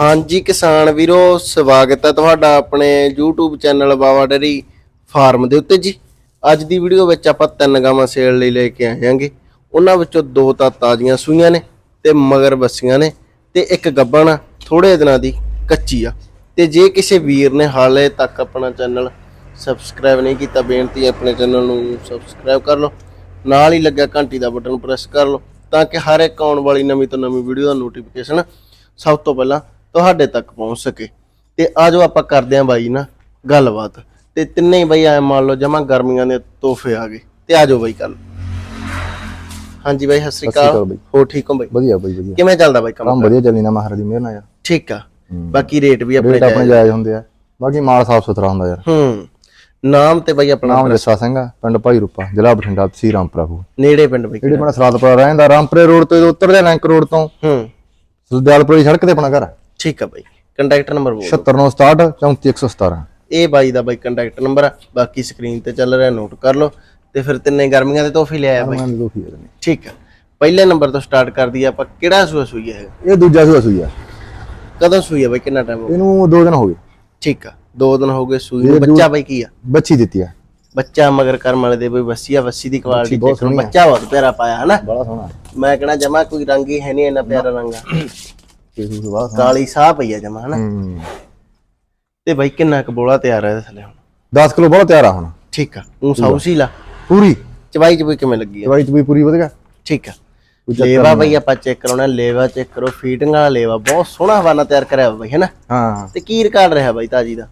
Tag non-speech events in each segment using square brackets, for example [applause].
ਹਾਂਜੀ ਕਿਸਾਨ ਵੀਰੋ, ਸਵਾਗਤ ਹੈ ਤੁਹਾਡਾ ਆਪਣੇ YouTube channel Bawa dairy farm ਦੇ ਉੱਤੇ ਜੀ। ਅੱਜ ਦੀ ਵੀਡੀਓ ਵਿੱਚ ਆਪਾਂ ਤਿੰਨ ਗਾਵਾਂ ਸੇਲ ਲਈ ਲੈ ਕੇ ਆਏ ਹਾਂਗੇ। ਉਹਨਾਂ ਵਿੱਚੋਂ ਦੋ ਤਾਂ ਤਾਜ਼ੀਆਂ ਸੂਈਆਂ ਨੇ ਤੇ ਮਗਰ ਬੱਸੀਆਂ ਨੇ ਤੇ ਇੱਕ ਗੱਬਣ ਥੋੜੇ ਦਿਨਾਂ ਦੀ ਕੱਚੀ ਆ। ਤੇ ਜੇ ਕਿਸੇ ਵੀਰ ਨੇ ਹਾਲੇ ਤੱਕ ਆਪਣਾ ਚੈਨਲ ਸਬਸਕ੍ਰਾਈਬ ਨਹੀਂ ਕੀਤਾ, ਬੇਨਤੀ ਹੈ ਆਪਣੇ ਚੈਨਲ ਨੂੰ ਸਬਸਕ੍ਰਾਈਬ ਕਰ ਲਓ। ਨਾਲ ਹੀ ਲੱਗਿਆ ਘੰਟੀ ਦਾ ਬਟਨ, ਪ੍ਰੈਸ ਕਰ ਲਓ, ਤਾਂ ਕਿ ਹਰ ਇੱਕ ਆਉਣ ਵਾਲੀ ਨਵੀਂ ਤੋਂ ਨਵੀਂ ਵੀਡੀਓ ਦਾ ਨੋਟੀਫਿਕੇਸ਼ਨ ਸਭ ਤੋਂ ਪਹਿਲਾਂ ਤੁਹਾਡੇ ਤੱਕ ਪਹੁੰਚ ਸਕੇ। ਤੇ ਆਜੋ ਆਪਾਂ ਕਰਦੇ ਆਂ ਬਾਈ ਨਾ ਗੱਲਬਾਤ। ਤੇ ਤਿੰਨੇ ਹੀ ਬਾਈ ਐ ਮੰਨ ਲਓ ਜਮਾ ਗਰਮੀਆਂ ਦੇ ਤੋਹਫੇ ਆ ਗਏ। ਤੇ ਆਜੋ ਬਾਈ ਕੱਲ ਹਾਂਜੀ ਬਾਈ ਸਤਿ ਸ੍ਰੀ ਅਕਾਲ ਬਾਈ। ਹੋ ਠੀਕ ਹੋ ਬਾਈ? ਵਧੀਆ ਬਾਈ ਵਧੀਆ। ਕਿਵੇਂ ਚੱਲਦਾ ਬਾਈ ਕੰਮ ਕੰਮ ਵਧੀਆ ਚੱਲੀ ਨਾ ਮਹਾਰਾਜ ਦੀ ਮਿਹਰ ਨਾਲ ਯਾਰ। ਠੀਕ ਆ। ਬਾਕੀ ਰੇਟ ਵੀ ਆਪਣੇ ਰੇਟ ਆਪਣੇ ਜਾਇਜ਼। ਹੁੰਦੇ ਆ। ਬਾਕੀ ਮਾਲ ਸਾਫ਼ ਸੁਥਰਾ ਹੁੰਦਾ ਯਾਰ। ਹੂੰ। ਨਾਮ ਤੇ ਬਾਈ ਆਪਣਾ ਨਾਮ ਜੱਸਾ ਸਿੰਘ ਆ ਪਿੰਡ ਭਾਈ ਰੂਪਾ ਜ਼ਿਲ੍ਹਾ ਬਠਿੰਡਾ ਤਹਿਸੀਲ ਰਾਮਪੁਰਾ ਕੋ ਨੇੜੇ ਪਿੰਡ ਬਾਈ ਜਿਹੜੇ ਆਪਣਾ ਸਰਾਦਪੁਰਾ ਰਹਿੰਦਾ ਰਾਮਪੁਰੇ ਰੋਡ ਤੋਂ ਜਦੋਂ ਉਤਰਦੇ ਲਿੰਕ ਰੋਡ ਤੋਂ। ਹੂੰ। ਸੁਲਦਿਆਲਪੁਰੀ ਸੜਕ ਤੇ ਆਪਣਾ ਘਰ ਆ। ਠੀਕ ਆ ਬਾਈ ਕੰਟੈਕਟ ਨੰਬਰ ਬੋਲ 76967 34117 ਇਹ ਬਾਈ ਦਾ ਬਾਈ ਕੰਟੈਕਟ ਨੰਬਰ ਆ ਬਾਕੀ ਸਕਰੀਨ ਤੇ ਚੱਲ ਰਿਹਾ ਨੋਟ ਕਰ ਲਓ। ਤੇ ਫਿਰ ਤਿੰਨੇ ਗਰਮੀਆਂ ਦੇ ਤੋਹਫੇ ਲਿਆਇਆ ਬਾਈ। ਮੈਂ ਦੋਖੀ ਆ ਠੀਕ ਆ। ਪਹਿਲੇ ਨੰਬਰ ਤੋਂ ਸਟਾਰਟ ਕਰਦੀ ਆਪਾਂ ਕਿਹੜਾ ਸੂਆ ਸੂਈ ਹੈ ਇਹ? ਦੂਜਾ ਸੂਆ ਸੂਈ ਆ। ਕਦੋਂ ਸੂਈ ਆ ਬਾਈ ਕਿੰਨਾ ਟਾਈਮ ਹੋ ਗਿਆ? ਇਹਨੂੰ 2 ਦਿਨ ਹੋ ਗਏ। ਠੀਕ ਆ ਦੋ ਦਿਨ ਹੋ ਗਏ ਸੂਈ ਨੂੰ। ਬੱਚਾ ਬਾਈ ਕੀ ਆ? ਬੱਚੀ ਦਿੱਤੀ ਆ। ਬੱਚਾ ਮਗਰ ਕਰਮ ਵਾਲੇ ਦੇ ਬਈ ਵਸੀਆ ਵੱਸੀ ਦੀ ਕੁਆਲਿਟੀ ਬੱਚਾ ਬਹੁਤ ਪਿਆਰਾ ਪਾਇਆ ਹਨਾ? ਬੜਾ ਸੋਹਣਾ। ਮੈਂ ਕਹਣਾ ਜਮਾ ਕੋਈ ਰੰਗ ਹੀ ਹੈ ਨਹੀਂ ਇੰਨਾ ਪਿਆਰਾ ਰੰਗ ਆ। [coughs] ਤੇ ਸੂਸ ਬਾਅਦ ਕਾਲੀ ਸਾਹ ਪਈ ਆ ਜਮਾ ਹਨਾ? ਹੂੰ। ਤੇ ਬਾਈ ਕਿੰਨਾ ਕੁ ਬੋਲਾ ਤਿਆਰ ਹੈ ਇਹਦੇ ਥੱਲੇ ਹੁਣ? 10 ਕਿਲੋ ਬਹੁਤ ਤਿਆਰ ਆ ਹੁਣ। ਠੀਕ ਆ। ਉਹ ਸੌਸੀ ਲਾ ਪੂਰੀ? ਚਵਾਈ ਚ ਕਿਵੇਂ ਲੱਗੀ ਆ? ਦਵਾਈ ਚ ਵੀ ਪੂਰੀ ਵਧੀਆ। ਠੀਕ ਆ। ਲੇਵਾ ਬਈ ਆਪਾਂ ਚੈੱਕ ਕਰਾਉਣਾ ਲੇਵਾ ਚੈੱਕ ਕਰੋ ਫੀਟਿੰਗ ਵਾਲਾ ਲੇਵਾ। ਬਹੁਤ ਸੋਹਣਾ ਹਵਾਨਾ ਤਿਆਰ ਕਰਿਆ ਹੋਇਆ ਬਈ ਹੈਨਾ? ਹਾਂ। ਤੇ ਕੀ ਰਿਕਾਰਡ ਰਿਹਾ ਬਾਈ ਤਾਜੀ ਦਾ?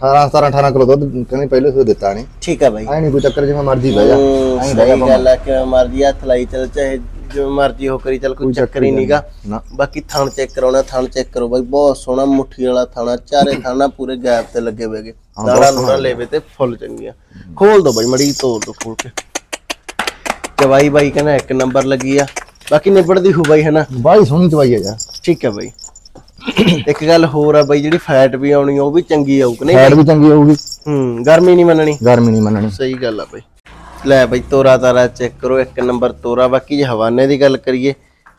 18 17 18 ਕਿਲੋ ਦੁੱਧ ਕਹਿੰਦੇ ਪਹਿਲੇ ਸੂ ਦਿੱਤਾ ਨਹੀਂ। ਠੀਕ ਆ ਬਾਈ। ਐ ਨਹੀਂ ਕੋਈ ਚੱਕਰ ਜਿਵੇਂ ਮਰਜ਼ੀ ਬਹਿ ਜਾ। ਹੂੰ, ਐਂ ਬਹਿ ਜਾ ਸਹੀ ਗੱਲ ਆ ਕਿ ਮਰਜ਼ੀ ਹੱਥ ਲਾਈ ਚੱਲ ਚਾਹੇ ਜਿਵੇਂ ਮਰਜ਼ੀ ਹੋ ਕਰੀ ਚੱਲ ਕੋਈ ਚੱਕਰ ਹੀ ਨਹੀਂਗਾ ਨਾ। ਬਾਕੀ ਥਣ ਚੈੱਕ ਕਰਾਉਣਾ ਥਣ ਚੈੱਕ ਕਰੋ ਬਾਈ ਬਹੁਤ ਸੋਹਣਾ ਮੁੱਠੀ ਵਾਲਾ ਥਾਣਾ ਚਾਰੇ [coughs] ਥਾਣਾ ਪੂਰੇ ਗੈਪ ਤੇ ਲੱਗੇ ਹੋਏਗੇ ਦਾੜਾ ਨੂੜਾ ਲੇਵੇ ਤੇ ਫੁੱਲ ਚੰਗੀਆਂ। ਖੋਲ ਦੋ ਬਾਈ ਮੜੀ ਤੋੜ ਦੋ ਖੋਲ ਕੇ। ਚਵਾਈ ਬਾਈ ਕਹਿੰਦਾ ਇੱਕ ਨੰਬਰ ਲੱਗੀ ਆ। ਬਾਕੀ ਨਿਬੜਦੀ ਹੋ ਬਾਈ ਹਨਾ? ਬਾਈ ਸੋਹਣੀ ਚਵਾਈ ਆ ਯਾਰ। ਠੀਕ ਹੈ ਬਾਈ। ਇੱਕ ਗੱਲ ਹੋਰ ਆ ਬਾਈ ਜਿਹੜੀ ਫੈਟ ਵੀ ਆਉਣੀ ਆ, ਉਹ ਵੀ ਚੰਗੀ ਆਊ ਕਿ ਨਹੀਂ ਫੈਟ ਵੀ ਚੰਗੀ ਹੋਊਗੀ ਹੂੰ ਗਰਮੀ ਨਹੀਂ ਮੰਨਣੀ। ਗਰਮੀ ਨਹੀਂ ਮੰਨਣੀ। ਸਹੀ ਗੱਲ ਆ ਬਾਈ। ਲੈ ਬਾਈ ਤੋਰਾ ਤਾਰਾ ਚੈੱਕ ਕਰੋ ਇੱਕ ਨੰਬਰ ਤੋਰਾ ਬਾਕੀ ਜੇ ਹਵਾਨੇ ਦੀ ਗੱਲ ਕਰੀਏ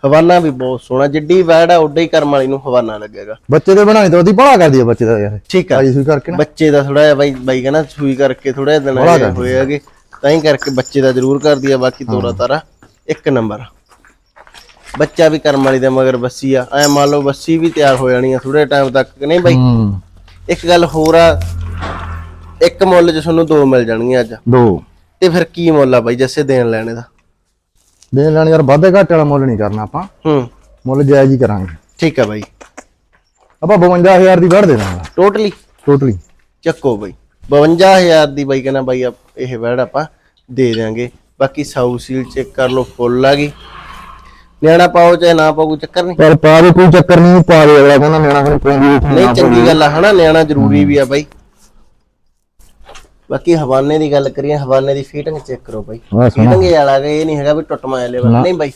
ਹਵਾਨਾ ਵੀ ਬਹੁਤ ਸੋਹਣਾ ਜਿੱਡੀ ਵੈੜ ਆ ਓਡਾ ਹੀ ਕਰਮ ਵਾਲੀ ਨੂੰ ਹਵਾਨਾ ਲੱਗੇਗਾ। ਬੱਚੇ ਦੇ ਬਣਾਣੀ ਤਾਂ ਉਹਦੀ ਬੜਾ ਕਰਦੀ ਆ ਬੱਚੇ ਦਾ ਯਾਰ ਠੀਕ ਆ। ਆਈ ਸੂਈ ਕਰਕੇ ਨਾ। ਬੱਚੇ ਦਾ ਥੋੜਾ ਜਿਹਾ ਬਾਈ ਬਾਈ ਕਹਿੰਦਾ ਸੂਈ ਕਰਕੇ ਥੋੜਾ ਜਿਹਾ ਦਿਨ ਆਏ ਹੋਏ ਹੈਗੇ ਤਾਂ ਹੀ ਕਰਕੇ ਬੱਚੇ ਦਾ ਜ਼ਰੂਰ ਕਰਦੀ ਆ ਬਾਕੀ ਤੋਰਾ ਤਾਰਾ ਇੱਕ ਨੰਬਰ ਬੱਚਾ ਵੀ ਕਰਮ ਵਾਲੀ ਦੇ ਮਗਰ ਬੱਸੀ ਆ ਐ ਮੰਨ ਲਓ ਬੱਸੀ ਵੀ ਤਿਆਰ ਹੋ ਜਾਣੀ ਆ ਥੋੜੇ ਟਾਈਮ ਤੱਕ ਕਿ ਨਹੀਂ ਬਾਈ? ਹੂੰ। ਇੱਕ ਗੱਲ ਹੋਰ ਆ ਇੱਕ ਮੁੱਲ 'ਚ ਤੁਹਾਨੂੰ ਦੋ ਮਿਲ ਜਾਣਗੀਆਂ ਅੱਜ। ਦੋ। ਤੇ ਫਿਰ ਕੀ ਮੁੱਲ ਆ ਬਾਈ ਜੱਸੇ ਦੇਣ ਲੈਣੇ ਦਾ? ਦੇਣ ਲੈਣ ਯਾਰ ਵਾਧੇ ਘਾਟੇ ਵਾਲਾ ਮੁੱਲ ਨਹੀਂ ਕਰਨਾ ਆਪਾਂ। ਹੂੰ। ਮੁੱਲ ਜਾਇਜ਼ ਹੀ ਕਰਾਂਗੇ। ਠੀਕ ਆ ਬਾਈ। ਆਪਾਂ 52000 ਦੀ ਵੜ ਦੇ ਦਾਂਗਾ। ਟੋਟਲੀ ਟੋਟਲੀ ਚੱਕੋ ਬਾਈ। 52000 ਦੀ ਬਾਈ ਕਹਿੰਦਾ ਬਾਈ ਇਹ ਵੈੜ ਆਪਾਂ ਦੇ ਦਿਆਂਗੇ। ਬਾਕੀ ਸਾਊ ਸੀਲ ਚੈੱਕ ਕਰ ਲਓ ਫੁੱਲ ਆ ਗਈ। ਨਿਆਣਾ ਪਾਓ ਚਾਹੇ ਨਾ ਪਾਓ ਕੋਈ ਚੱਕਰ ਨਹੀਂ। ਪਰ ਪਾ ਦੇ ਕੋਈ ਚੱਕਰ ਨਹੀਂ ਪਾ ਦੇ ਅਗਲਾ ਕਹਿੰਦਾ ਨਿਆਣਾ ਫਿਰ ਪੂੰਗੀ ਨਹੀਂ ਚੰਗੀ ਗੱਲ ਆ ਹਨਾ? ਨਿਆਣਾ ਜ਼ਰੂਰੀ ਵੀ ਆ ਬਾਈ। ਬਾਕੀ ਹਵਾਨੇ ਦੀ ਗੱਲ ਕਰੀਏ ਹਵਾਨੇ ਦੀ ਫੀਟਿੰਗ ਚੈੱਕ ਕਰੋ ਬਾਈ। ਸੋਹਣਾ ਫੀਟਿੰਗ ਵਾਲਾ ਗਾ ਇਹ ਨਹੀਂ ਹੈਗਾ ਵੀ ਟੁੱਟ ਮਾਇਆ ਲੈਵਲ ਨਹੀਂ ਬਾਈ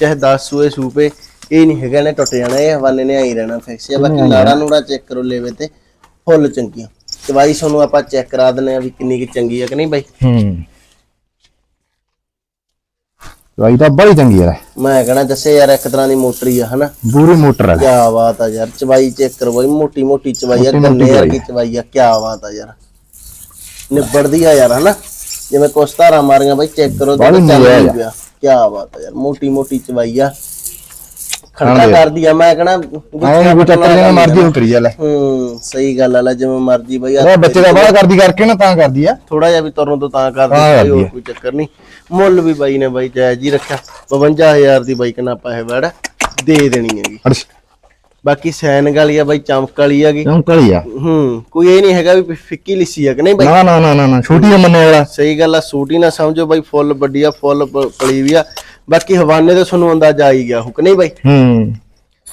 ਚਾਹੇ 10 ਸੂਏ ਸੂਪੇ ਇਹ ਨਹੀਂ ਹੈਗਾ ਨੇ ਟੁੱਟ ਜਾਣਾ ਇਹ ਹਵਾਨੇ ਨੇ ਆਈ ਰਹਿਣਾ ਫਿਕਸ ਆ ਬਾਕੀ ਨਾੜਾ ਨੂੜਾ ਚੈੱਕ ਕਰੋ ਲੈਵੇ ਤੇ ਫੁੱਲ ਚੰਗੀਆਂ। ਦਵਾਈ ਤੁਹਾਨੂੰ ਆਪਾਂ ਚੈੱਕ ਕਰਾ ਦਿੰਨੇ ਆ ਵੀ ਕਿੰਨੀ ਕਿ ਚੰਗੀ ਆ ਕਿ ਨਹੀਂ ਬਾਈ। ਹੂੰ। ਦਵਾਈ ਤਾਂ ਬੜੀ ਚੰਗੀ ਯਾਰ ਮੈਂ ਕਹਣਾ ਦੱਸੇ ਯਾਰ ਇੱਕ ਤਰ੍ਹਾਂ ਦੀ ਮੋਟਰ ਹੀ ਆ ਹਨਾ? ਪੂਰੀ ਮੋਟਰ ਹੈ ਕੀ ਬਾਤ ਆ ਯਾਰ ਚਵਾਈ ਚੈੱਕ ਕਰੋ ਬਾਈ ਮੋਟੀ ਮੋਟੀ ਚਵਾਈ ਆ ਗੰਨੇ ਵਰਗੀ ਚਵਾਈ ਆ। ਕੀ ਬਾਤ ਆ ਯਾਰ। ਨਿਬੜਦੀ ਆ ਯਾਰ ਹਨਾ? ਜਿਵੇਂ ਕੁਛ ਧਾਰਾਂ ਮਾਰੀਆਂ ਬਾਈ ਚੈੱਕ ਕਰੋ ਤੇ ਬਾਹਲੀ ਚੱਲ ਨਹੀਂ ਪਿਆ ਕੀ ਬਾਤ ਆ ਯਾਰ ਮੋਟੀ ਮੋਟੀ ਚਵਾਈ ਆ। ਖੜਕਾ ਕਰਦੀ ਆ ਮੈਂ ਕਹਣਾ ਐਂ ਕੋਈ ਚੱਕਰ ਜਿਵੇਂ ਮਰਜ਼ੀ ਹੋ ਕਰੀ ਜਾ ਲੈ। ਹੂੰ ਸਹੀ ਗੱਲ ਆ ਲੈ ਜਿਵੇਂ ਮਰਜ਼ੀ ਬਾਈ ਉਹ ਬੱਚੇ ਦਾ ਬੜਾ ਕਰਦੀ ਕਰਕੇ ਨਾ ਤਾਂ ਕਰਦੀ ਆ। ਥੋੜਾ ਜਿਹਾ ਵੀ ਤੁਰਨ ਤੋਂ ਤਾਂ ਕਰਦੀ ਹੋਰ ਕੋਈ ਚੱਕਰ ਨਹੀਂ। ਮੁੱਲ ਵੀ ਬਾਈ ਨੇ ਬਾਈ ਜਾਇਜ਼ ਹੀ ਰੱਖਿਆ। 52000 ਦੀ ਬਾਈ ਕਿੰਨਾ ਪਾਏ ਵੜ ਦੇ ਦੇਣੀ ਹੈਗੀ। ਬਾਕੀ ਸੈਨਗ ਵਾਲੀ ਆ ਬਾਈ ਚਮਕ ਵਾਲੀ ਹੈਗੀ। ਕਿਉਂ ਕਲੀ ਆ? ਹੂੰ ਕੋਈ ਇਹ ਨਹੀਂ ਹੈਗਾ ਵੀ ਫਿੱਕੀ ਲਿੱਸੀ ਆ ਕਿ ਨਹੀਂ ਬਾਈ? ਨਾ ਨਾ ਨਾ ਨਾ ਨਾ ਛੋਟੀ ਆ ਮੰਨੇ ਵਾਲਾ। ਸਹੀ ਗੱਲ ਆ ਸੂਟੀ ਨਾ ਸਮਝੋ ਬਾਈ ਫੁੱਲ ਵੱਡੀ ਆ ਫੁੱਲ ਪ- ਪਲੀ ਵੀ ਆ। ਬਾਕੀ ਹਵਾਨੇ ਤੇ ਤੁਹਾਨੂੰ ਅੰਦਾਜ਼ਾ ਆ ਹੀ ਗਿਆ ਹੁਕ ਨਹੀਂ ਬਾਈ? ਹੂੰ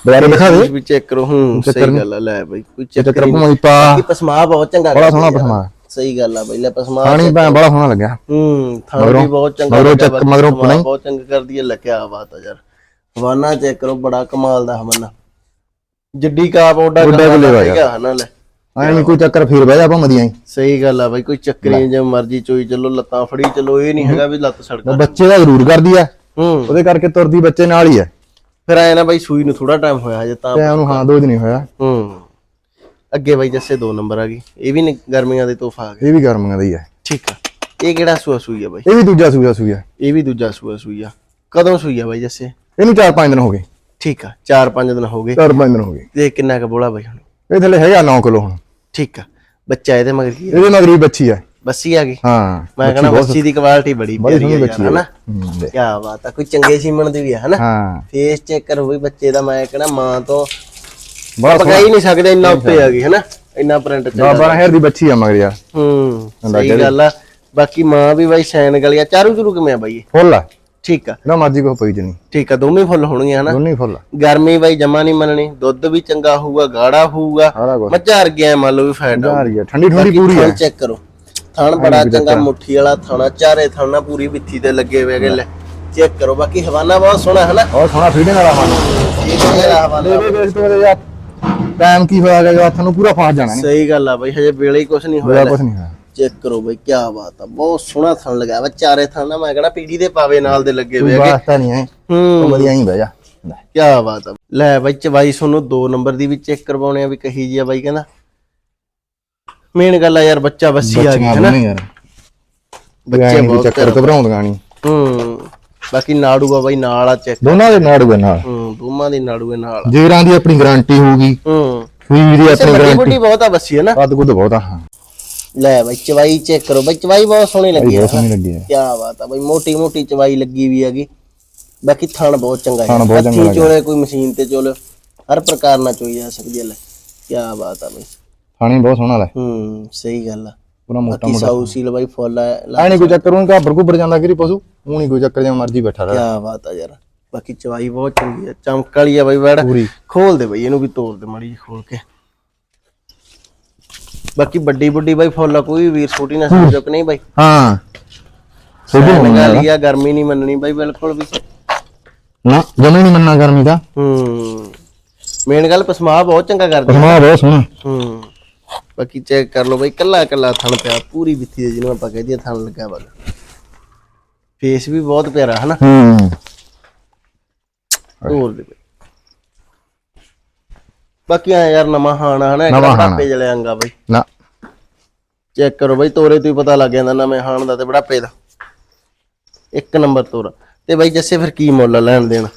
ਦੁਬਾਰਾ ਦਿਖਾ ਦੇ। ਵੀ ਚੈੱਕ ਕਰੋ ਹੂੰ ਸਹੀ ਗੱਲ ਆ ਲੈ ਬਾਈ ਕੋਈ ਚੱਕਰ ਚੱਕਰ ਨਹੀਂ। ਭਮਈ ਪਾ। ਬਾਕੀ ਪਸਮਾ ਬਹੁਤ ਚੰਗਾ ਬੜਾ ਸੋਹਣਾ। ਪਸਮਾ ਸਹੀ ਗੱਲ ਆ ਬਾਈ ਲੈ ਪਸਮਾ ਪਾਣੀ ਭੈਣ ਬੜਾ ਸੋਹਣਾ ਲੱਗਿਆ। ਹੂੰ ਥਾਂ ਵੀ ਬਹੁਤ ਚੰਗਾ ਮਗਰੋਂ ਚੱਕ- ਬਾਕੀ ਮਗਰੋਂ ਪੁਣਾਈ। ਬਹੁਤ ਚੰਗਾ ਕਰਦੀ ਹੈ ਲੱਕਿਆ ਬਾਤ ਆ ਯਾਰ। ਹਵਾਨਾ ਚੈੱਕ ਕਰੋ ਬੜਾ ਕਮਾਲ ਦਾ ਹਵਾਨਾ। ਜਿੱਡੀ ਕਾਪ ਓਡਾ ਓਡਾ ਕਮਾਲ ਕੁ ਦਾ ਲੇਵਾ ਹੈਗਾ ਹਨਾ ਲੈ। ਕੋਈ ਚੱਕਰ ਫਿਰ ਬਹਿ ਜਾ ਆਪਾਂ ਮਦੀਆਂ ਹੀ। ਸਹੀ ਗੱਲ ਆ ਬਾਈ ਕੋਈ ਚੱਕਰੀ ਜਿਵੇਂ ਮਰਜ਼ੀ ਚੋਈ ਚੱਲੋ ਲੱਤਾਂ ਫੜੀ ਚੱਲੋ ਇਹ ਨਹੀਂ ਹੈਗਾ ਵੀ ਲੱਤ ਸੜਕਾ ਬੱਚੇ ਦਾ ਜ਼ਰੂਰ ਕਰਦੀ ਆ। ਹੂੰ। ਉਹਦੇ ਕਰਕੇ ਤੁਰਦੀ ਬੱਚੇ ਨਾਲ ਹੀ ਆ। ਫਿਰ ਆਇਆ ਨਾ ਬਾਈ ਸੂਈ ਨੂੰ ਥੋੜਾ ਟਾਈਮ ਹੋਇਆ ਹਜੇ ਤਾਂ। ਤੇ ਉਹਨੂੰ ਹਾਂ ਦੋ ਦਿਨ ਹੀ ਹੋਇਆ। ਹੂੰ। ਅੱਗੇ ਬਾਈ ਜੱਸੇ ਦੋ ਨੰਬਰ ਆ ਗਈ। ਇਹ ਵੀ ਨੀ ਗਰਮੀਆਂ ਦੇ ਤੋਹਫਾ ਆ ਗਿਆ ਇਹ ਵੀ ਗਰਮੀਆਂ ਦਾ ਹੀ ਹੈ ਠੀਕ ਆ। ਇਹ ਕਿਹੜਾ ਸੂਆ ਸੂਈ ਆ ਬਾਈ? ਇਹ ਵੀ ਦੂਜਾ ਸੂਆ ਸੂਆ ਇਹ ਵੀ ਦੂਜਾ ਸੂਆ ਸੂਈ ਆ। ਕਦੋਂ ਸੂਈ ਆ ਬਾਈ ਜੱਸੇ? ਇਹਨੂੰ 4-5 ਦਿਨ ਹੋ ਗਏ। ਠੀਕ ਆ 4-5 ਦਿਨ ਹੋ ਗਏ। 4-5 ਦਿਨ ਹੋ ਗਏ। ਤੇ ਕਿੰਨਾ ਕੁ ਬੋਲਾ ਬਾਈ ਹੁਣ? ਇਹ ਥੱਲੇ ਹੈਗਾ 9 ਕਿਲੋ ਹੁਣ। ਠੀਕ ਆ ਬੱਚਾ ਇਹਦੇ ਮਗਰ ਕੀ ਆ? ਇਹਦੇ ਮਗਰ ਵੀ ਬੱਚੀ ਹੈ ਬੱਸੀ ਆ ਗਈ? ਹਾਂ ਮੈਂ ਕਹਿੰਦਾ ਬੱਚੀ ਦੀ ਕੁਆਲਿਟੀ ਬੜੀ ਬੜੀ ਪਿਆਰੀ ਆ ਹੈ ਹਨਾ? ਹੂੰ। ਕੀ ਬਾਤ ਆ ਕੋਈ ਚੰਗੇ ਸੀਮਣ ਦੀ ਵੀ ਆ ਹਨਾ? ਹਾਂ। ਫੇਸ ਚੈੱਕ ਕਰੋ ਵੀ ਬੱਚੇ ਦਾ ਮੈਂ ਕਹਿੰਦਾ ਮਾਂ ਤੋਂ ਬੜਾ ਪਕਾ ਹੀ ਨਹੀਂ ਸਕਦੇ ਇੰਨਾ ਉੱਤੇ ਆ ਗਈ ਹਨਾ? ਇੰਨਾ ਪ੍ਰਿੰਟ ਚ 12000 ਦੀ ਬੱਚੀ ਆ ਮਗਰ ਯਾਰ। ਹੂੰ ਸਹੀ ਗੱਲ ਆ। ਬਾਕੀ ਮਾਂ ਵੀ ਬਾਈ ਸੈਨ ਗਲੀ ਆ ਚਾਰੂ ਚਰੂ ਕਿਵੇਂ ਆ ਬਾਈ ਇਹ? ਫੁੱਲ ਆ। ਠੀਕ ਆ। ਨਾ ਮਰਜ਼ੀ ਕੋ ਪਈ ਜਣੀ। ਠੀਕ ਆ ਦੋਵੇਂ ਫੁੱਲ ਹੋਣਗੇ ਹਨਾ? ਦੋਨੇ ਹੀ ਫੁੱਲ। ਆ ਗਰਮੀ ਬਾਈ ਜਮਾ ਨਹੀਂ ਮੰਨਣੀ ਦੁੱਧ ਵੀ ਚੰਗਾ ਹੋਊਗਾ ਗਾੜਾ ਹੋਊਗਾ। ਮੱਝਾਂ ਵਰਗੀਆਂ ਮੰਨ ਲਓ ਵੀ ਫੈਟ ਯਾਰ ਯਾਰ ਠੰਡੀ ਠੰਡੀ ਪੂਰੀ ਆ। ਚੈੱਕ ਕਰੋ। ਥਣ ਬੜਾ ਚੰਗਾ ਮੁੱਠੀ ਵਾਲਾ ਥਾਣਾ ਚਾਰੇ ਥਾਣਾ ਪੂਰੀ ਵਿੱਥੀ ਤੇ ਲੱਗੇ ਹੋਏ ਹੈਗੇ ਲੈ। ਚੈੱਕ ਕਰੋ ਬਾਕੀ ਹਵਾਨਾ ਬਹੁਤ ਸੋਹਣਾ ਹੈ ਨਾ ਬਹੁਤ ਸੋਹਣਾ ਫੀਡਿੰਗ ਵਾਲਾ ਮਨ ਇਹ ਜਿਹੜਾ ਹਵਾਨਾ। ਇਹਦੇ ਵਿੱਚ ਤੋਂ ਯਾਰ ਟਾਈਮ ਕੀ ਹੋਇਆ ਗਿਆ ਹੱਥ ਨੂੰ ਪੂਰਾ ਫਾਸ ਜਾਣਾ ਨਹੀਂ ਸਹੀ ਗੱਲ ਆ ਬਾਈ ਹਜੇ ਵੇਲੇ ਹੀ ਕੁਝ ਨਹੀਂ ਹੋਇਆ ਕੁਝ ਨਹੀਂ ਹੋਇਆ। ਚੈੱਕ ਕਰੋ ਬਾਈ ਕੀ ਬਾਤ ਆ। ਬਹੁਤ ਸੋਹਣਾ ਥਣ ਲਗਾਇਆ ਵਾ ਚਾਰੇ ਥਣ ਨਾ ਮੈਂ ਕਹਿੰਦਾ ਪੀੜੀ ਦੇ ਪਾਵੇ ਨਾਲ ਦੇ ਲੱਗੇ ਹੋਏ ਹੈਗੇ ਵਾਸਤਾ ਨਹੀਂ ਹੈ। ਹੂੰ ਵਧੀਆ ਹੀ ਬਹਿ ਜਾ। ਕੀ ਬਾਤ ਆ। ਲੈ ਬਾਈ ਚਵਾਈ ਤੁਹਾਨੂੰ ਦੋ ਨੰਬਰ ਦੀ ਵੀ ਚੈੱਕ ਕਰਵਾਉਣੇ ਆ ਵੀ ਕਹੀ ਜੀ ਆ ਬਾਈ ਕਹਿੰਦਾ। ਮੇਨ ਗੱਲ ਆ ਯਾਰ ਬੱਚਾ ਬੱਸੀ ਆ ਹੈ ਨਾ ਯਾਰ। ਬੱਚੇ ਬਹੁਤ ਚੱਕਰ ਘਬਰਾਉਂਦੀਆਂ ਨਹੀਂ। ਹੂੰ ਬਾਕੀ ਨਾੜੂ ਆ ਬਾਈ ਨਾਲ ਆ ਚੈੱਕ। ਦੋਨਾਂ ਦੇ ਨਾੜੂਏ ਨਾਲ। ਹੂੰ ਦੋਵਾਂ ਦੀ ਨਾੜੂ ਦੇ ਨਾਲ। ਜੇਰਾਂ ਦੀ ਆਪਣੀ ਗਾਰੰਟੀ ਹੋਊਗੀ। ਹੂੰ। ਸੂਈ ਦੀ ਆਪਣੀ ਗਾਰੰਟੀ। ਬਹੁਤ ਆ ਬੱਸੀ ਹੈ ਨਾ ਕੱਦ ਕੁੱਦ ਬਹੁਤ ਆ ਲੈ ਬਾਈ ਚਵਾਈ ਚੈੱਕ ਕਰੋ। ਬਾਈ ਚਵਾਈ ਬਹੁਤ ਸੋਹਣੀ ਲੱਗੀ ਬਹੁਤ ਸੋਹਣੀ ਲੱਗੀ ਹੈ। ਕੀ ਬਾਤ ਆ ਬਾਈ ਮੋਟੀ ਮੋਟੀ ਚਵਾਈ ਲੱਗੀ ਵੀ ਹੈਗੀ। ਬਾਕੀ ਥਣ ਬਹੁਤ ਚੰਗਾ ਹੈ। ਹੱਥੀਂ ਚੋਲੇ ਕੋਈ ਮਸ਼ੀਨ ਤੇ ਚੋਲੇ ਹਰ ਪ੍ਰਕਾਰ ਨਾਲ ਚੋਈ ਜਾ ਸਕਦੀ ਹੈ ਲੈ। ਕੀ ਬਾਤ ਆ ਬਾਈ। ਥਾਣੀ ਬਹੁਤ ਸੋਹਣਾ ਲੈ। ਹੂੰ ਸਹੀ ਗੱਲ ਆ। ਪੂਰਾ ਮੋਟਾ ਬਾਕੀ ਸਾਊ ਸੀਲ ਬਾਈ ਫੁੱਲ ਆ ਐ ਨਹੀਂ ਕੋਈ ਚੱਕਰ ਉਹ ਘਾਬਰ ਘੁੱਬਰ ਜਾਂਦਾ ਕਿਰੀ ਪਸ਼ੂ ਉਹ ਨਹੀਂ ਕੋਈ ਚੱਕਰ ਜਿਵੇਂ ਮਰਜ਼ੀ ਬੈਠਾ ਰਹੇ ਕੀ ਬਾਤ ਆ ਯਾਰ। ਬਾਕੀ ਚਵਾਈ ਬਹੁਤ ਚੰਗੀ ਆ। ਚਮਕ ਵਾਲੀ ਆ ਬਾਈ ਪੂਰੀ। ਖੋਲ ਦੇ ਬਾਈ ਇਹਨੂੰ ਵੀ ਤੋੜ ਦੇ ਮਾੜੀ ਜਿਹੀ ਖੋਲ ਕੇ। ਬਾਕੀ ਵੱਡੀ ਵੱਡੀ ਬਾਈ ਫੁੱਲ ਕੋਈ ਵੀਰ ਛੋਟੀ ਨਾ ਸਮਝੋ ਕਿ ਨਹੀਂ ਬਾਈ। ਹਾਂ। ਸੈਨ ਗਾਲੀ ਆ। ਗਰਮੀ ਨਹੀਂ ਮੰਨਣੀ ਬਾਈ ਬਿਲਕੁਲ ਵੀ। ਨਾ ਜਮੇ ਨਹੀਂ ਮੰਨਣਾ ਗਰਮੀ ਦਾ। ਹੂੰ। ਮੇਨ ਗੱਲ ਪਸਮਾ ਬਹੁਤ ਚੰਗਾ ਕਰਦੀ ਆ। ਪਰਮਾ ਬਹੁਤ ਸੋਹਣਾ। ਹੂੰ। ਬਾਕੀ ਚੈੱਕ ਕਰ ਲਓ ਬਾਈ ਕੱਲਾ ਕੱਲਾ ਥਣ ਪਿਆ ਪੂਰੀ ਵਿੱਥੀ ਦੇ ਜਿਹਨੂੰ ਆਪਾਂ ਕਹਦੇ ਥਣ ਲੱਗਾ ਵਾ। ਫੇਸ ਵੀ ਬਹੁਤ ਪਿਆਰਾ ਹਨਾ? ਹੂੰ। ਹੋਰ ਦੇ ਬਾਕੀ ਆ ਯਾਰ ਨਵਾਂ ਹਾਣਾ ਹਨਾ ਇੱਕ ਨਵਾਂ ਹਾਣਾ। ਟਾਪੇ ਜਲੇ ਅੰਗਾ ਬਾਈ। ਨਾ। ਚੈੱਕ ਕਰੋ ਬਾਈ ਤੋਰੇ ਤੋਂ ਹੀ ਪਤਾ ਲੱਗ ਜਾਂਦਾ ਨਵੇਂ ਹਾਣ ਦਾ ਤੇ ਬੜਾਪੇ ਦਾ। ਇੱਕ ਨੰਬਰ ਤੋਰਾ। ਤੇ ਬਾਈ ਜੱਸੇ ਫਿਰ ਕੀ ਮੁੱਲ ਆ ਲੈਣ ਦੇਣ?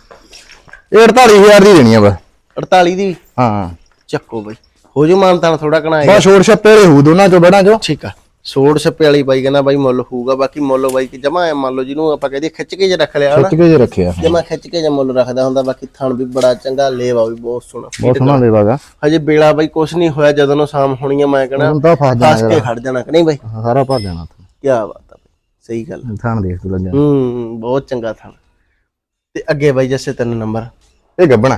ਇਹ 48000 ਦੀ ਦੇਣੀ ਆ ਬਸ। 48 ਦੀ? ਹਾਂ। ਚੱਕੋ ਬਾਈ। ਹੋ ਜੋ ਮਾਨਤਾਨ ਥੋੜਾ ਕਣਾ ਬਸ ਛੋੜ ਛੱਪੇ ਰਹੂ ਦੋਨਾਂ ਚੋਂ ਬੜਾਂ ਚੋਂ। ਠੀਕ ਆ। ਸੋੜ ਛੱਪੇ ਵਾਲੀ ਬਾਈ ਕਹਿੰਦਾ ਬਾਈ ਮੁੱਲ ਹੋਊਗਾ ਬਾਕੀ ਮੁੱਲ ਬਾਈ ਕਿ ਜਮਾ ਮੰਨ ਲਓ ਜਿਹਨੂੰ ਆਪਾਂ ਕਹਦੇ ਖਿੱਚ ਕੇ ਜੇ ਰੱਖ ਲਿਆ ਹਨਾ। ਚੁੱਕ ਕੇ ਜੇ ਰੱਖਿਆ। ਜਮਾ ਖਿੱਚ ਕੇ ਜੇ ਮੁੱਲ ਰੱਖਦਾ ਹੁੰਦਾ ਬਾਕੀ ਥਣ ਵੀ ਬੜਾ ਚੰਗਾ ਲੇਵਾ ਵੀ ਬਹੁਤ ਸੋਹਣਾ। ਬਹੁਤ ਸੋਹਣਾ ਦੇਵਾਗਾ ਹਜੇ ਬੇਲਾ ਬਾਈ ਕੁਛ ਨਹੀਂ ਹੋਇਆ ਜਦੋਂ ਨੂੰ ਸ਼ਾਮ ਹੋਣੀ ਆ ਮੈਂ ਕਹਣਾ ਫਸ ਕੇ ਖੜ ਜਾਣਾ ਕਿ ਨਹੀਂ ਬਾਈ? ਸਾਰਾ ਭਰ ਜਾਣਾ ਕੀ ਬਾਤ ਆ ਬਾਈ ਸਹੀ ਗੱਲ। ਥਾਣ ਦੇਖ ਤੂੰ ਲੱਗਿਆ ਹੂੰ ਬਹੁਤ ਚੰਗਾ ਥਣ। ਤੇ ਅੱਗੇ ਬਾਈ ਜੱਸੇ ਤਿੰਨ ਨੰਬਰ। ਇਹ ਗੱਬਣਾ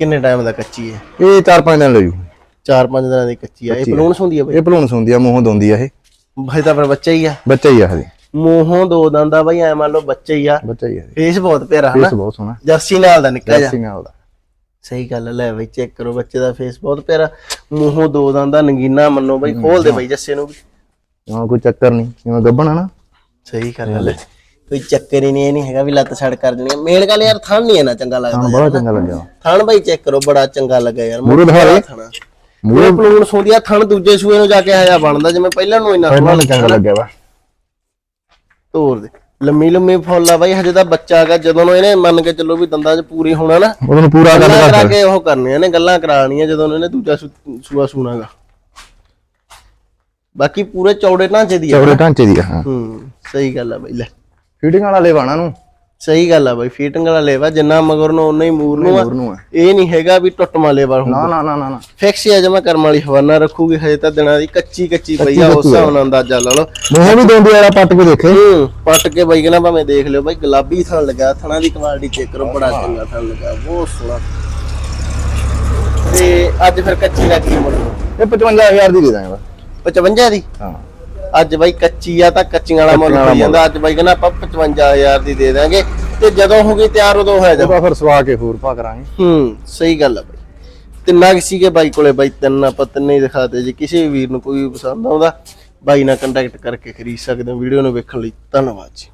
ਕਿੰਨੇ ਟਾਈਮ ਦਾ ਕੱਚੀ ਹੈ? ਇਹ 4-5 ਦਿਨ ਲਈ 4-5 ਦਿਨਾਂ ਦੀ ਕੱਚੀ ਆ ਇਹ ਪਲੂਣ ਹੁੰਦੀ ਆ ਬਾਈ। ਇਹ ਭਲੂਣ ਸੁੰਦੀ ਆ ਮੂੰਹੋਂ ਦੋਂਦੀ ਆ ਇਹ। ਭਾਈ ਤਾਂ ਫਿਰ ਬੱਚਾ ਹੀ ਆ। ਬੱਚਾ ਹੀ ਆ ਹਜੇ। ਮੂੰਹੋਂ ਦੋ ਦੰਦਾ ਬਾਈ ਐ ਮੰਨ ਲਓ ਬੱਚਾ ਹੀ ਆ। ਬੱਚਾ ਹੀ ਆ ਹਜੇ। ਫੇਸ ਬਹੁਤ ਪਿਆਰਾ ਹਨਾ? ਫੇਸ ਬਹੁਤ ਸੋਹਣਾ। ਜਰਸੀ ਨਾਲ ਦਾ ਨਿੱਕਾ ਜਿਹਾ ਜਰਸੀ ਨਾਲ ਦਾ। ਸਹੀ ਗੱਲ ਆ, ਲੈ ਬਈ ਚੈੱਕ ਕਰੋ ਬੱਚੇ ਦਾ ਫੇਸ ਬਹੁਤ ਪਿਆਰਾ। ਮੂੰਹੋਂ ਦੋ ਦੰਦਾ ਨਗੀਨਾ ਮੰਨੋ ਬਈ ਖੋਲ ਦੇ ਬਈ ਜੱਸੇ ਨੂੰ ਵੀ। ਜਿਵੇਂ ਕੋਈ ਚੱਕਰ ਨਹੀਂ ਜਿਵੇਂ ਗੱਬਣਾ ਨਾ। ਸਹੀ ਗੱਲ ਹੈ ਕੋਈ ਚੱਕਰ ਹੀ ਨਹੀਂ ਇਹ ਨਹੀਂ ਹੈਗਾ ਵੀ ਲੱਤ ਛੜ ਕਰ ਦੇਣੀ ਮੇਨ ਗੱਲ ਯਾਰ ਥਣ ਨਹੀਂ ਇਹਨਾਂ ਚੰਗਾ ਲੱਗਦਾ ਬੜਾ ਚੰਗਾ ਲੱਗਿਆ। ਥਣ ਬਈ ਚੈੱਕ ਕਰੋ ਬੜਾ ਚੰਗਾ ਲੱਗਾ ਯਾਰ। ਮੂਰੇ ਦਿਖਾ ਦੇ। ਥਣ। ਮੂਰੇ ਪਲੂਣ ਸੌਂਦੀ ਆ ਥਣ ਦੂਜੇ ਸੂਏ ਨੂੰ ਜਾ ਕੇ ਆਇਆ ਬਣਦਾ ਜਿਵੇਂ ਪਹਿਲਾਂ ਨੂੰ ਇੰਨਾ ਪਹਿਲਾਂ ਨੂੰ ਚੰਗਾ ਲੱਗਿਆ ਵਾ। ਤੋਰ ਦੇ। ਲੰਮੀ ਲੰਮੀ ਫੁੱਲ ਆ ਬਾਈ ਹਜੇ ਤਾਂ ਬੱਚਾ ਹੈਗਾ ਜਦੋਂ ਨੂੰ ਇਹਨੇ ਮੰਨ ਕੇ ਚੱਲੋ ਵੀ ਦੰਦਾਂ 'ਚ ਪੂਰੀ ਹੋਣਾ ਨਾ ਉਹਨੂੰ ਪੂਰਾ ਗੱਲਾਂ ਕਰਾ ਕੇ। ਉਹ ਕਰਨੀਆਂ ਨੇ ਗੱਲਾਂ ਕਰਾਣੀਆਂ ਜਦੋਂ ਇਹਨੇ ਦੂਜਾ ਸੂਆ ਸੂਣਾਗਾ। ਬਾਕੀ ਪੂਰੇ ਚੌੜੇ ਢਾਂਚੇ ਦੀ ਆ। ਚੌੜੇ ਢਾਂਚੇ ਦੀ ਆ, ਹਾਂ। ਹੂੰ ਸਹੀ ਗੱਲ ਆ ਬਾਈ ਲੈ। ਫੀਡਿੰਗ ਵਾਲਾ ਲੈਵਾਣਾ ਨੂੰ ਸਹੀ ਗੱਲ ਆ ਬਾਈ ਫੀਟਿੰਗ ਵਾਲਾ ਲੇਵਾ ਜਿੰਨਾ ਮਗਰ ਨੂੰ ਉਨਾ ਹੀ ਮੂਰ ਨੂੰ ਆ। ਹੋਰ ਨੂੰ ਆ। ਇਹ ਨਹੀਂ ਹੈਗਾ ਵੀ ਟੁੱਟਮਾ ਲੇਵਾ ਹੋਊ ਨਾ ਨਾ ਨਾ ਨਾ ਨਾ। ਫਿਕਸ ਹੀ ਆ ਜਮਾ ਕਰਮ ਵਾਲੀ ਹਵਾਨਾ ਰੱਖੂਗੀ ਹਜੇ ਤਾਂ ਦਿਨਾਂ ਦੀ ਕੱਚੀ ਕੱਚੀ ਪਈ ਆ ਉਸ ਹਿਸਾਬ ਨਾਲ ਅੰਦਾਜ਼ਾ ਲਾ ਲਓ। ਮੂੰਹੋਂ ਵੀ ਦੋਂਦੀ ਵਾਲਾ ਪੱਟ ਕੇ ਦੇਖੇ। ਹੂੰ ਪੱਟ ਕੇ ਬਾਈ ਕਹਿੰਦਾ ਭਾਵੇਂ ਦੇਖ ਲਿਓ ਬਾਈ ਗੁਲਾਬੀ ਥਣ ਲੱਗਾ ਥਣਾ ਦੀ ਕੁਆਲਿਟੀ ਚੈੱਕ ਕਰੋ ਬੜਾ ਚੰਗਾ ਥਣ ਲੱਗਾ ਬਹੁਤ ਸੋਹਣਾ। ਤੇ ਅੱਜ ਫਿਰ ਕੱਚੀ ਕੀ। ਮੁੱਲ ਇਹ 55000 ਦੀ ਦੇ ਦਾਂਗੇ ਬਸ। 55 ਦੀ? ਹਾਂ। ਅੱਜ ਬਾਈ ਕੱਚੀ ਆ ਤਾਂ ਕੱਚੀਆਂ ਵਾਲਾ ਮੁੱਲ ਹੋਈ ਜਾਂਦਾ। ਅੱਜ ਬਾਈ ਕਹਿੰਦਾ ਆਪਾਂ 55000 ਦੀ ਦੇ ਦਾਂਗੇ ਤੇ ਜਦੋਂ ਹੋ ਗਈ ਤਿਆਰ ਉਦੋਂ ਹੋਇਆ ਜਾ ਆਪਾਂ ਫਿਰ ਸਵਾ ਕੇ ਹੋਰ ਪਾ ਕਰਾਂਗੇ। ਹੂੰ ਸਹੀ ਗੱਲ ਆ ਬਾਈ। ਤਿੰਨਾਂ ਕਿ ਸੀਗੇ ਬਾਈ ਕੋਲੇ ਬਾਈ ਤਿੰਨ ਆਪਾਂ ਤਿੰਨੇ ਹੀ ਦਿਖਾਤੇ ਜੇ। ਕਿਸੇ ਵੀਰ ਨੂੰ ਕੋਈ ਪਸੰਦ ਆਉਂਦਾ ਬਾਈ ਨਾਲ ਕੰਟੈਕਟ ਕਰਕੇ ਖਰੀਦ ਸਕਦੇ ਹੋ। ਵੀਡੀਓ ਨੂੰ ਵੇਖਣ ਲਈ ਧੰਨਵਾਦ ਜੀ।